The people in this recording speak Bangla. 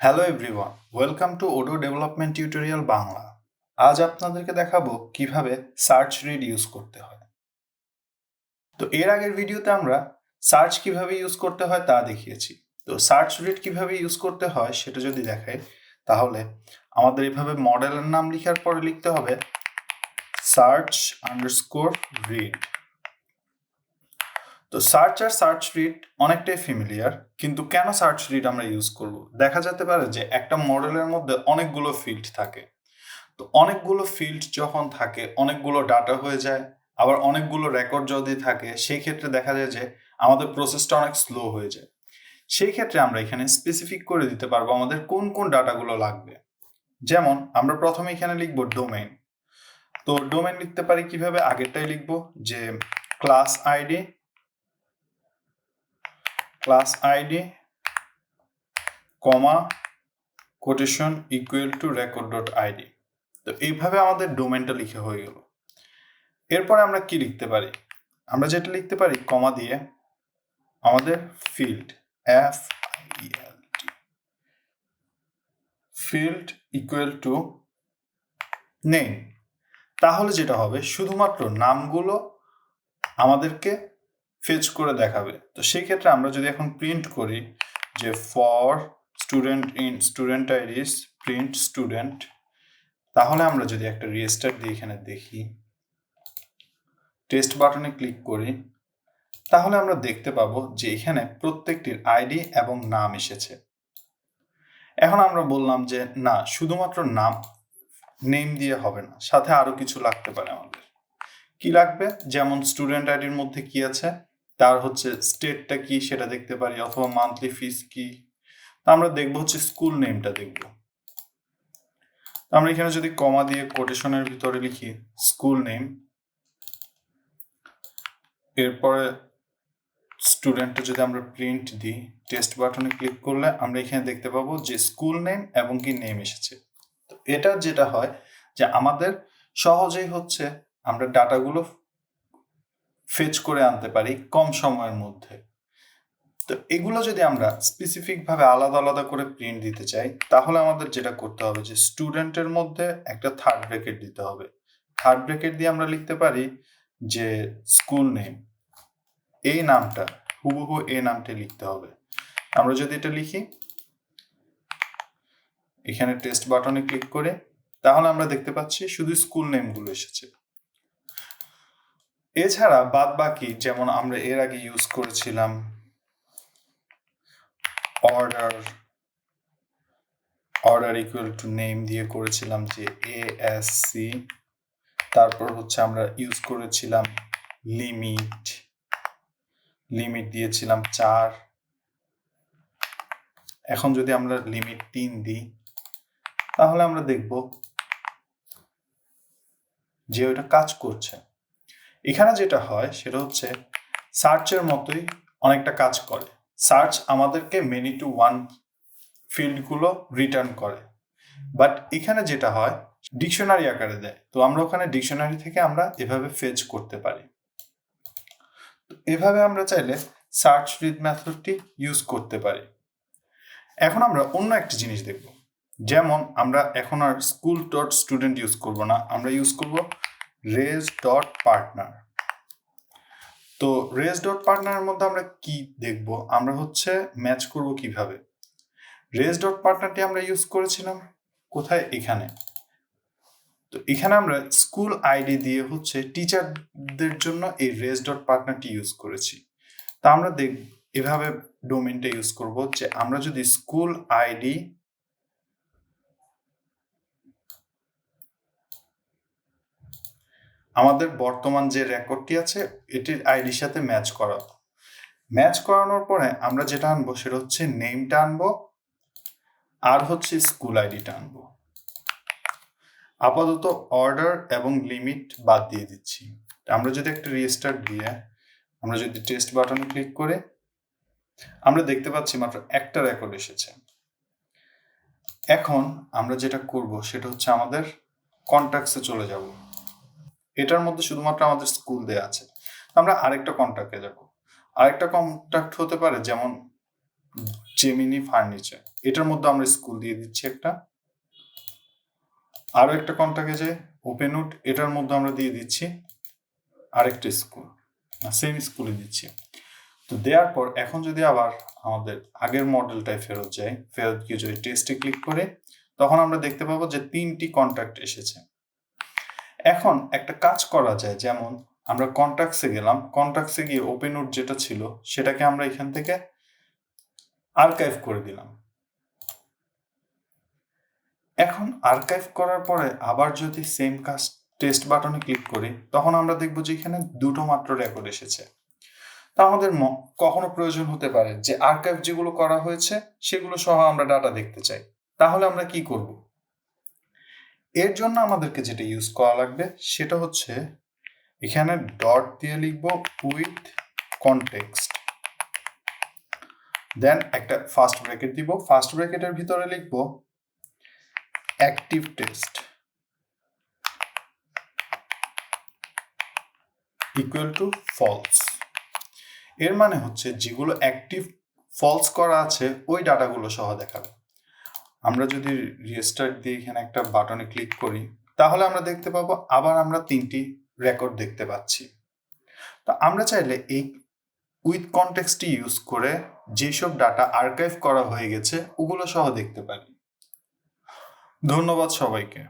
Hello everyone welcome to Odoo development tutorial Bangla আজ আপনাদেরকে দেখাবো কীভাবে সার্চ রিড ইউজ করতে হয়। তো এর আগের ভিডিওতে আমরা সার্চ কীভাবে ইউজ করতে হয় তা দেখিয়েছি। তো সার্চ রিড কীভাবে ইউজ করতে হয় সেটা যদি দেখাই, তাহলে আমাদের এভাবে মডেলের নাম লেখার পরে লিখতে হবে সার্চ আন্ডারস্কোর রিড তো সার্চ আর সার্চ রিড অনেকটাই ফেমিলিয়ার কিন্তু কেন সার্চ রিড আমরা ইউজ করব? দেখা যেতে পারে যে একটা মডেলের মধ্যে অনেকগুলো ফিল্ড থাকে। তো অনেকগুলো ফিল্ড যখন থাকে, অনেকগুলো ডাটা হয়ে যায়, আবার অনেকগুলো রেকর্ড যদি থাকে, সেই ক্ষেত্রে দেখা যায় যে আমাদের প্রসেসটা অনেক স্লো হয়ে যায়। সেই ক্ষেত্রে আমরা এখানে স্পেসিফিক করে দিতে পারব আমাদের কোন কোন ডাটাগুলো লাগবে। যেমন, আমরা প্রথমে এখানে লিখব ডোমেইন তো ডোমেইন লিখতে পারি কীভাবে? আগেরটাই লিখব যে class ID class ID comma quotation equal to record dot ID তো এইভাবে আমাদের ডোমেনটা লিখে হয়ে গেল। এরপরে আমরা কি লিখতে পারি? আমরা যেটা লিখতে পারি কমা দিয়ে আমাদের field F field equal to name তাহলে যেটা হবে, শুধুমাত্র নামগুলো আমাদেরকে ফেচ করে দেখাবে। তো সেই ক্ষেত্রে আমরা যদি এখন প্রিন্ট করি যে for student in student IDs print student তাহলে আমরা যদি একটা রেজিস্টার দিয়ে এখানে দেখি টেস্ট বাটনে ক্লিক করি, তাহলে আমরা দেখতে পাবো যে এখানে প্রত্যেকটির আইডি এবং নাম এসেছে। এখন আমরা বললাম যে না, শুধুমাত্র নাম নেম দিয়ে হবে না, সাথে আরও কিছু লাগতে পারে আমাদের। কি লাগবে? যেমন স্টুডেন্ট আইডির মধ্যে কি আছে? তার হচ্ছে স্টেটটা কি সেটা দেখতে পারি, অথবা মান্থলি ফিস কি। আমরা দেখব হচ্ছে স্কুল নেমটা দেখব। আমরা এখানে যদি কমা দিয়ে কোটেশনের ভিতরে লিখি স্কুল নেম এরপরে স্টুডেন্টটা যদি আমরা প্রিন্ট দিই টেস্ট বাটনে ক্লিক করলে আমরা এখানে দেখতে পাবো যে স্কুল নেম এবং কি নেম এসেছে। তো এটা যেটা হয় যে আমাদের সহজেই হচ্ছে আমরা ডাটাগুলো ফেচ করে আনতে পারি কম সময়ের মধ্যে। তো এগুলো যদি আমরা স্পেসিফিক ভাবে আলাদা আলাদা করে প্রিন্ট দিতে চাই, তাহলে আমাদের যেটা করতে হবে যে স্টুডেন্টের মধ্যে একটা থার্ড ব্র্যাকেট দিতে হবে। থার্ড ব্র্যাকেট দিয়ে আমরা লিখতে পারি যে স্কুল নেম এই নামটা, হুবহু এই নামটা লিখতে হবে। আমরা যদি এটা লিখি, এখানে টেস্ট বাটনে ক্লিক করে, তাহলে আমরা দেখতে পাচ্ছি শুধু স্কুল নেমগুলো এসেছে। এছাড়া বাদ বাকি যেমন আমরা এর আগে ইউজ করেছিলাম order order equal to name দিয়ে করেছিলাম যে এ এস সি তারপর হচ্ছে আমরা ইউজ করেছিলাম লিমিট লিমিট দিয়েছিলাম চার। এখন যদি আমরা লিমিট তিন দিই, তাহলে আমরা দেখব যে ওটা কাজ করছে। এখানে যেটা হয়, সেটা হচ্ছে সার্চের মতোই অনেকটা কাজ করে। সার্চ আমাদেরকে মেনি টু ওয়ান ফিল্ডগুলো রিটার্ন করে। বাট এখানে যেটা হয় ডিকশনারি আকারে দেয়। তো আমরা ওখানে ডিকশনারি থেকে আমরা এভাবে ফেচ করতে পারি। এভাবে আমরা চাইলে সার্চ রিড মেথডটি ইউজ করতে পারি। এখন আমরা অন্য একটা জিনিস দেখব। যেমন আমরা এখন আর স্কুল ডট স্টুডেন্ট ইউজ করব না। আমরা ইউজ করব রেজ ডট পার্টনার তো রেজ ডট পার্টনারের মধ্যে আমরা কি দেখব? আমরা হচ্ছে ম্যাচ করব কীভাবে? রেজ ডট পার্টনারটি আমরা ইউজ করেছিলাম কোথায়? এখানে। তো এখানে আমরা স্কুল আইডি দিয়ে হচ্ছে টিচারদের জন্য এই রেজ ডট পার্টনারটি ইউজ করেছি। তা আমরা দেখ, এভাবে ডোমেনটা ইউজ করব যে আমরা যদি স্কুল আইডি আমাদের বর্তমান যে রেকর্ডটি আছে, এটির আইডির সাথে ম্যাচ করাবো ম্যাচ করানোর পরে আমরা যেটা আনব সেটা হচ্ছে নেমটা আনব আর হচ্ছে স্কুল আইডিটা আনব। আপাতত অর্ডার এবং লিমিট বাদ দিয়ে দিচ্ছি। আমরা যদি একটা রিস্টার্ট দিয়ে, আমরা যদি টেস্ট বাটন ক্লিক করে, আমরা দেখতে পাচ্ছি মাত্র একটা রেকর্ড এসেছে। এখন আমরা যেটা করব সেটা হচ্ছে আমাদের কন্ট্যাক্টসে চলে যাব। এটার মধ্যে শুধুমাত্র আমাদের স্কুল দেয়া আছে। আমরা আরেকটা কন্ট্যাক্টে যাব। আরেকটা কন্ট্রাক্ট হতে পারে যেমন জেমিনি ফার্নিচার এটার মধ্যে আমরা স্কুল দিয়ে দিচ্ছি একটা। আরও একটা কন্টাক্টে যে ওপেন উড এটার মধ্যে আমরা দিয়ে দিচ্ছি আরেকটা স্কুল সেম স্কুলে দিচ্ছি। তো দেওয়ার পর এখন যদি আবার আমাদের আগের মডেলটায় ফেরত যাই, ফেরত গিয়ে যদি টেস্টে ক্লিক করে, তখন আমরা দেখতে পাবো যে তিনটি কন্ট্রাক্ট এসেছে। এখন একটা কাজ করা যায়, যেমন আমরা কন্ট্যাক্টসে গেলাম কন্ট্যাক্টসে গিয়ে ওপেন উড যেটা ছিল, সেটাকে আমরা এখান থেকে আর্কাইভ করে দিলাম। এখন আর্কাইভ করার পরে আবার যদি সেম কাজ টেস্ট বাটনে ক্লিক করি, তখন আমরা দেখব যে এখানে দুটো মাত্র রেকর্ড এসেছে। তা আমাদের কখনো প্রয়োজন হতে পারে যে আর্কাইভ যেগুলো করা হয়েছে, সেগুলো সহ আমরা ডাটা দেখতে চাই। তাহলে আমরা কি করব? এর জন্য আমাদেরকে যেটা ইউজ করা লাগবে, সেটা হচ্ছে এখানে ডট দিয়ে লিখব উইথ কনটেক্সট দেন একটা ফার্স্ট ব্র্যাকেট দিব। ফার্স্ট ব্র্যাকেটের ভিতরে লিখব active test equal to false এর মানে হচ্ছে যেগুলো অ্যাক্টিভ ফলস করা আছে, ওই ডাটাগুলো সহ দেখাবে। আমরা যদি রেজিস্টার দিয়ে এখানে একটা বাটনে ক্লিক করি, তাহলে আমরা দেখতে পাবো আবার আমরা তিনটি রেকর্ড দেখতে পাচ্ছি। তো আমরা চাইলে এই উইথ কনটেক্সটি ইউজ করে যেসব ডাটা আর্কাইভ করা হয়ে গেছে, ওগুলো সহ দেখতে পারি। ধন্যবাদ সবাইকে।